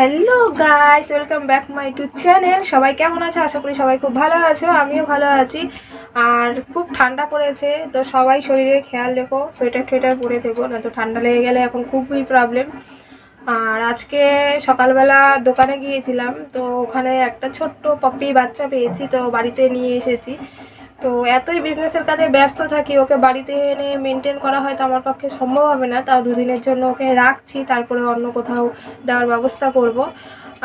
Hello guys welcome back my to channel সবাই কেমন আছো? আশা করি সবাই খুব ভালো আছো, আমিও ভালো আছি। আর খুব ঠান্ডা পড়েছে, তো সবাই শরীরের খেয়াল রেখো, সোয়েটার টোয়েটার পরে থেকো, না তো ঠান্ডা লেগে গেলে এখন খুবই প্রবলেম আর আজকে সকালবেলা দোকানে গিয়েছিলাম, তো ওখানে একটা ছোট্ট পপি বাচ্চা পেয়েছি, তো বাড়িতে নিয়ে এসেছি। তো এতই বিজনেসের কাজে ব্যস্ত থাকি, ওকে বাড়িতে এনে মেনটেন করা হয়তো আমার পক্ষে সম্ভব হবে না। তাও দুদিনের জন্য ওকে রাখছি, তারপরে অন্য কোথাও দেওয়ার ব্যবস্থা করব।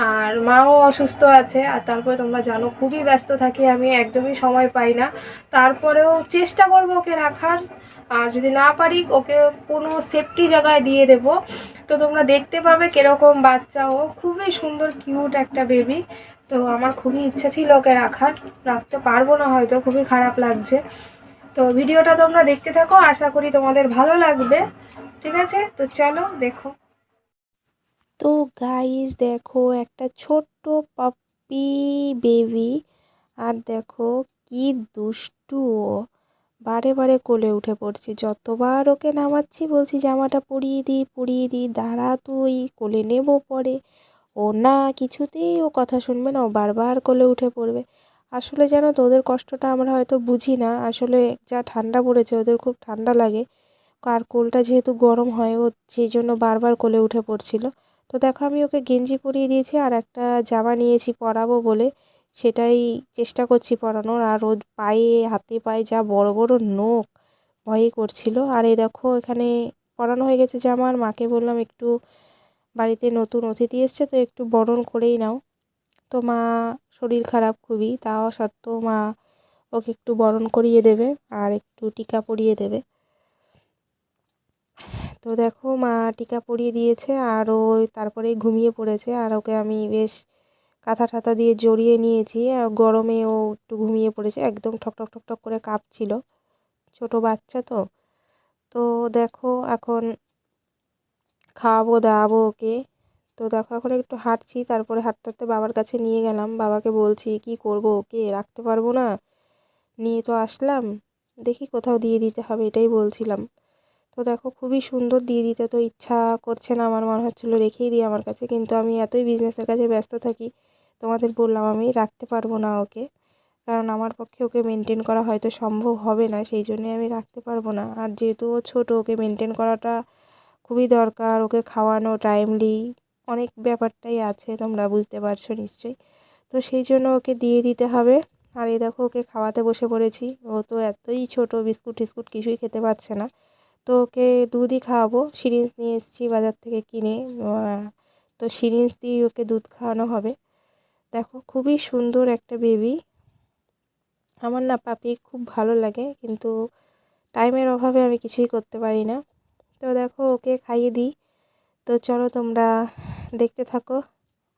আর মাও অসুস্থ আছে, আর তারপরে তোমরা জানো খুবই ব্যস্ত থাকি, আমি একদমই সময় পাই না। তারপরেও চেষ্টা করব ওকে রাখার, আর যদি না পারি ওকে কোনো সেফটি জায়গায় দিয়ে দেব। তো তোমরা দেখতে পাবে কীরকম বাচ্চা, ও খুবই সুন্দর কিউট একটা বেবি তো আমার খুবই ইচ্ছা ছিল ওকে রাখার। রাখতে পারব না হয়তো, খুবই খারাপ লাগছে। তো ভিডিওটা তোমরা দেখতে থাকো, আশা করি তোমাদের ভালো লাগবে। ঠিক আছে? তো চলো, দেখো। তো গাইস দেখো একটা ছোট্ট পাপ্পি বেবি আর দেখো কি দুষ্টু ও। বারে বারে কোলে উঠে পড়ছে। যতবার ওকে নামাচ্ছি, বলছি, জামাটা পরিয়ে দিই পরিয়ে দিই দাঁড়া তুই, কোলে নেব পরে। ও না কিছুতেই ও কথা শুনবে না, ও বারবার কোলে উঠে পড়বে। আসলে জানো তো, ওদের কষ্টটা আমরা হয়তো বুঝি না। আসলে যা ঠান্ডা পড়েছে, ওদের খুব ঠান্ডা লাগে। আর কোলটা যেহেতু গরম হয়, ও সেই জন্য বারবার কোলে উঠে পড়ছিল। তো দেখো, আমি ওকে গেঞ্জি পরিয়ে দিয়েছি আর একটা জামা নিয়েছি পরাবো বলে। সেটাই চেষ্টা করছি পরানোর। আর ওর পায়ে, হাতে পায়ে যা বড় বড় নখ ভয়ই করছিল। আর এই দেখো, এখানে পরানো হয়ে গেছে জামা। আর মাকে বললাম, একটু বাড়িতে নতুন অতিথি এসছে, তো একটু বরণ করেই নাও। তো মা শরীর খারাপ খুবই, তাও সত্ত্বেও মা ওকে একটু বরণ করিয়ে দেবে আর একটু টিকা পরিয়ে দেবে। তো দেখো মা টিকা পরিয়ে দিয়েছে আর ও তারপরে ঘুমিয়ে পড়েছে আর ওকে আমি বেশ কাঁথা টাথা দিয়ে জড়িয়ে নিয়েছি। গরমে ও একটু ঘুমিয়ে পড়েছে, একদম ঠক ঠক ঠক ঠক করে কাঁপছিল। ছোট বাচ্চা তো। তো দেখো এখন খাওয়াবো, দাওয়াবো ওকে। তো দেখো এখন একটু হাঁটছি, তারপরে হাঁটতে হাঁটতে বাবার কাছে নিয়ে গেলাম। বাবাকে বলছি, কি করব ওকে? রাখতে পারব না। নিয়ে তো আসলাম। দেখি কোথাও দিয়ে দিতে হবে, এটাই বলছিলাম। তো দেখো খুবই সুন্দর দিয়ে দিতে তো ইচ্ছা করছে না। আমার মনে হচ্ছিল রেখেই দিই আমার কাছে। কিন্তু আমি এতই বিজনেসের কাছে ব্যস্ত থাকি, তোমাদের বললাম আমি রাখতে পারব না ওকে। কারণ আমার পক্ষে ওকে মেনটেন করা হয়তো সম্ভব হবে না। সেই জন্যে আমি রাখতে পারব না। আর যেহেতু ও ছোটো, ওকে মেনটেন করাটা খুবই দরকার, ওকে খাওয়ানো টাইমলি অনেক ব্যাপারটাই আছে, তোমরা বুঝতে পারছ নিশ্চয়ই। তো সেই জন্য ওকে দিয়ে দিতে হবে। আর এই দেখো, ওকে খাওয়াতে বসে পড়েছি। ও তো এতই ছোট, বিস্কুট টিস্কুট কিছুই খেতে পারছে না। তো ওকে দুধই খাওয়াবো। সিরিঞ্জ নিয়ে এসেছি বাজার থেকে কিনে। তো সিরিঞ্জ দিয়েই ওকে দুধ খাওয়ানো হবে। দেখো, খুবই সুন্দর একটা বেবি। আমার না পাপি খুব ভালো লাগে, কিন্তু টাইমের অভাবে আমি কিছুই করতে পারি না। তো দেখো ওকে খাইয়ে দিই। তো চলো তোমরা দেখতে থাকো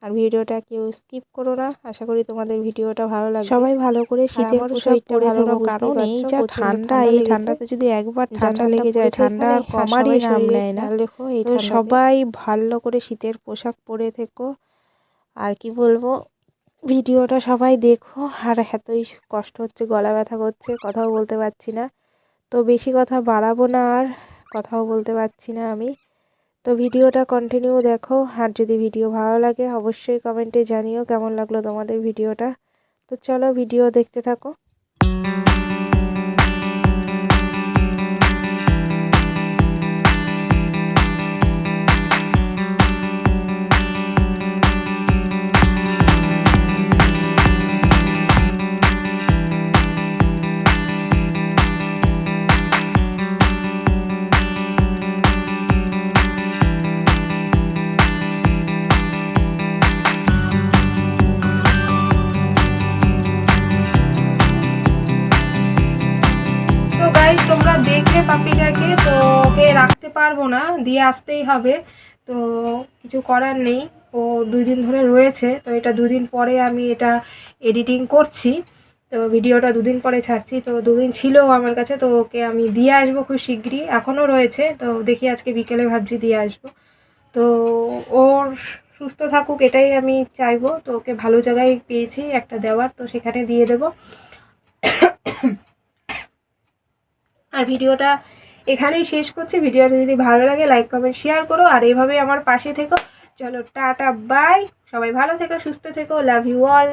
আর ভিডিওটা কেউ স্কিপ করো না। আশা করি তোমাদের ভিডিওটা ভালো লাগবে। সবাই ভালো করে শীতের পোশাক পরে থাকো কারণ এই যা ঠান্ডা এই ঠান্ডাতে যদি একবার ঠান্ডা লেগে যায় ঠান্ডা কমারই নাম নেয় না। দেখো এই সবাই ভালো করে শীতের পোশাক পরে থেকো। আর কি বলব ভিডিওটা সবাই দেখো। আর এতই কষ্ট হচ্ছে গলা ব্যথা করছে কথাও বলতে পারছি না। তো বেশি কথা বাড়াবো না আর। কথাও বলতে পারছি না আমি। তো ভিডিওটা কন্টিনিউ দেখো, আর যদি ভিডিও ভালো লাগে অবশ্যই কমেন্টে জানিও কেমন লাগল তোমাদের ভিডিওটা। তো চলো ভিডিও দেখতে থাকো। তো ওকে রাখতে পারব না, দিয়ে আসতেই হবে। তো কিছু করার নেই, ও দুই দিন ধরে রয়েছে, তো এটা দুদিন পরে আমি এটা এডিটিং করছি। তো ভিডিওটা দুদিন পরে ছাড়ছি, তো দুদিন ছিল আমার কাছে, তো ওকে আমি দিয়ে আসব খুব শিগগিরই এখনও রয়েছে, তো দেখি আজকে বিকেলে ভাবছি দিয়ে আসব। তো ওর সুস্থ থাকুক, এটাই আমি চাইব, তো ওকে ভালো জায়গায় পেয়েছি, একটা দেওয়ার, তো সেখানে দিয়ে দেবো। আর ভিডিওটা এখানেই শেষ করছি। ভিডিওটা যদি ভালো লাগে লাইক কমেন্ট শেয়ার করো। আর এইভাবে আমার পাশে থেকো। চলো, টাটা বাই সবাই ভালো থেকো, সুস্থ থেকো। Love you all